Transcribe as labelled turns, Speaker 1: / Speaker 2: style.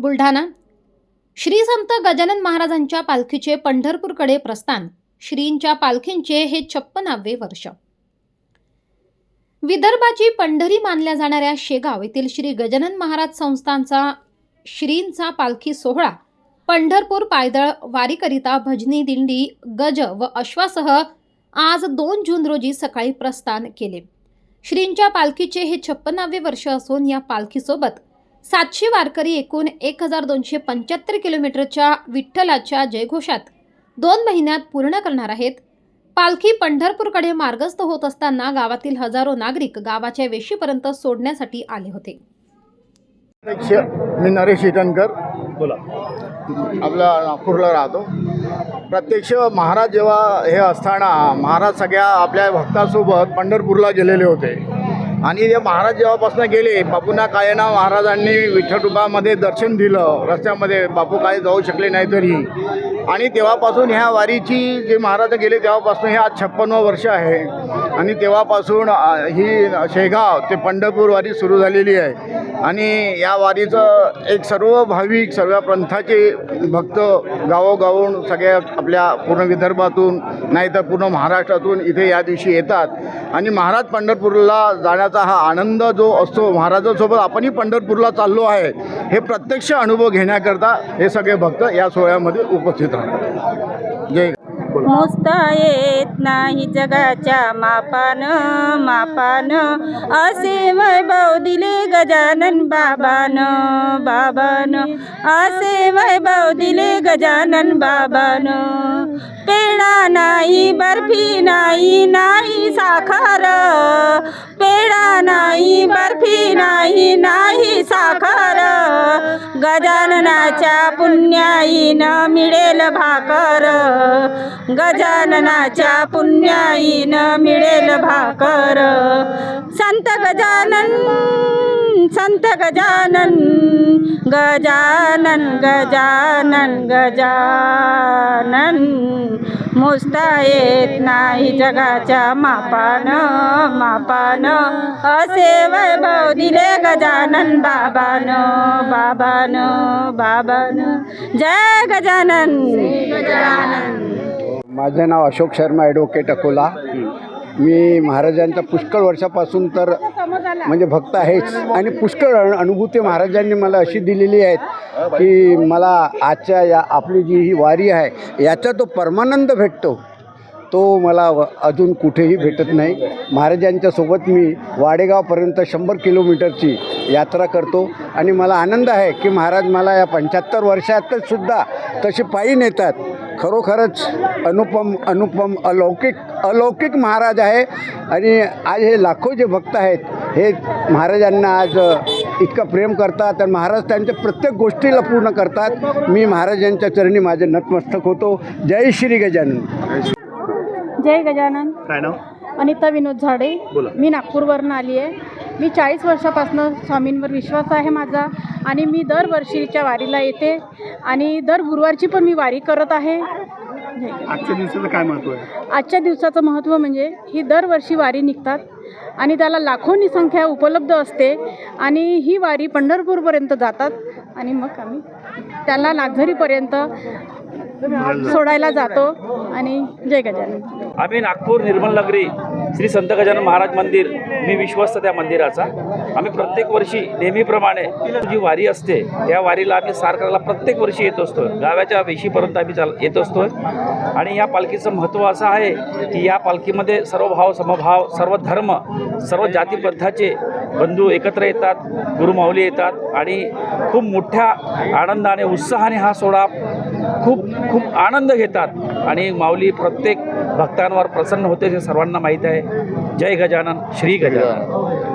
Speaker 1: बुलढाणा. श्री संत गजानन महाराजांच्या पालखीचे पंढरपूरकडे प्रस्थान. श्रींच्या पालखींचे हे छप्पनावे वर्ष. विदर्भाची पंढरी मानल्या जाणाऱ्या शेगाव येथील श्री गजानन महाराज संस्थांचा श्रींचा पालखी सोहळा पंढरपूर पायदळ वारीकरिता भजनी दिंडी गज व अश्वासह आज दोन जून रोजी सकाळी प्रस्थान केले. श्रींच्या पालखीचे हे छप्पनावे वर्ष असून या पालखीसोबत सातशे वारकरी एकूण एक हजार दोनशे पंच्याहत्तर किलोमीटरच्या विठ्ठलाच्या जयघोषात दोन महिन्यात पूर्ण करणार आहेत. पालखी पंढरपूरकडे मार्गस्थ होत असताना गावातील हजारो नागरिक गावाच्या वेशीपर्यंत सोडण्यासाठी आले होते.
Speaker 2: मी नरेश इटनकर.
Speaker 3: बोला.
Speaker 2: आपला नागपूरला राहतो. प्रत्यक्ष महाराज जेव्हा हे असताना महाराज सगळ्या आपल्या भक्तासोबत पंढरपूरला गेलेले होते. आणि हे महाराज जेव्हापासून गेले बापूंना कायना महाराजांनी विठ्ठलरूपामध्ये दर्शन दिलं. रस्त्यामध्ये बापू काय जाऊ शकले नाही तरी. आणि तेव्हापासून ह्या वारीची जे महाराज गेले तेव्हापासून हे आज छप्पन्न वर्ष आहे. आणि तेव्हापासून ही शेगाव ते पंढरपूर वारी सुरू झालेली आहे. आणि या वारीचं एक सर्व भाविक सर्व पंथाचे भक्त गावोगावून सगळ्या आपल्या पूर्ण विदर्भातून नाही तर पूर्ण महाराष्ट्रातून इथे या दिवशी येतात. आणि महाराज पंढरपूरला जाण्याचा हा आनंद जो असतो महाराजांसोबत आपणही पंढरपूरला चाललो आहे हे प्रत्यक्ष अनुभव घेण्याकरता हे सगळे भक्त या सोहळ्यामध्ये उपस्थित राहतात. जय
Speaker 4: मोजता येत नाही जगाच्या मापान मापान. असे वैभव दिले गजानन बाबान बाबान. असे वैभव दिले गजानन बाबान. पेढा नाही बर्फी नाही नाही साखर. पेढा नाही बर्फी नाही नाही साखर. गजाननाच्या पुण्याईन मिळेल भाकर. गजाननाच्या पुण्याईन मिळेल भाकर. संत गजानन संत गजानन गजानन गजानन गजानन. मोजता येत नाही जगाच्या मापान मापान. असे वैभव दिले गजानन बाबान बाबान बाबान. जय गजानन. गजानन
Speaker 5: माझं नाव अशोक शर्मा ॲडव्होकेट अकोला. मी महाराजांचा पुष्कळ वर्षापासून तर म्हणजे भक्त आहेच. आणि पुष्कळ अनुभूती महाराजांनी मला अशी दिलेली आहेत की मला आजच्या या आपली जी ही वारी आहे याचा तो परमानंद भेटतो. तो मला व- अजून कुठेही भेटत नाही. महाराजांच्या सोबत मी वाडेगावपर्यंत शंभर किलोमीटरची यात्रा करतो. आणि मला आनंद आहे की महाराज मला या पंच्याहत्तर वर्षातच सुद्धा तसे पायी नेतात. खरोखरच अनुपम अनुपम अलौकिक अलौकिक महाराज आहे. आणि आज हे लाखो जे भक्त आहेत हे महाराजांना आज इतकं प्रेम करतात आणि महाराज त्यांच्या प्रत्येक गोष्टीला पूर्ण करतात. मी महाराजांच्या चरणी माझे नतमस्तक होतो. जय श्री गजानन.
Speaker 4: जय गजानन.
Speaker 3: काय नाव?
Speaker 4: अनिता विनोद झाडे.
Speaker 3: बोला.
Speaker 4: मी नागपूरवरून आली आहे. मी चाळीस वर्षापासून स्वामींवर विश्वास आहे माझा आणि मी दरवर्षीच्या वारीला येते आणि दर गुरुवारची पण मी वारी करत आहे.
Speaker 3: आजच्या दिवसाचं काय महत्त्व आहे
Speaker 4: आजच्या दिवसाचं महत्त्व म्हणजे ही दरवर्षी वारी निघतात आणि त्याला लाखोंनी संख्या उपलब्ध असते आणि ही वारी पंढरपूरपर्यंत जातात आणि मग आम्ही त्याला नागझरीपर्यंत सोडायला जातो आणि जय गजानन
Speaker 6: आम्ही नागपूर निर्मल नगरी श्री संत गजानन महाराज मंदिर मी विश्वस्त त्या मंदिराचा. आम्ही प्रत्येक वर्षी नेहमीप्रमाणे जी वारी असते त्या वारीला आम्ही सार प्रत्येक वर्षी येत असतो. गावाच्या वेशीपर्यंत आम्ही चाल येत असतो. आणि या पालखीचं महत्त्व असं आहे की या पालखीमध्ये सर्व भाव समभाव सर्व धर्म सर्व जातीपद्धाचे बंधू एकत्र येतात गुरुमाऊली येतात आणि खूप मोठ्या आनंदाने उत्साहाने हा सोहळा खूप खूप आनंद घेतात. आणि माऊली प्रत्येक भक्तांवर प्रसन्न होते हे सर्वांना माहीत आहे. जय गजानन श्री गजानन.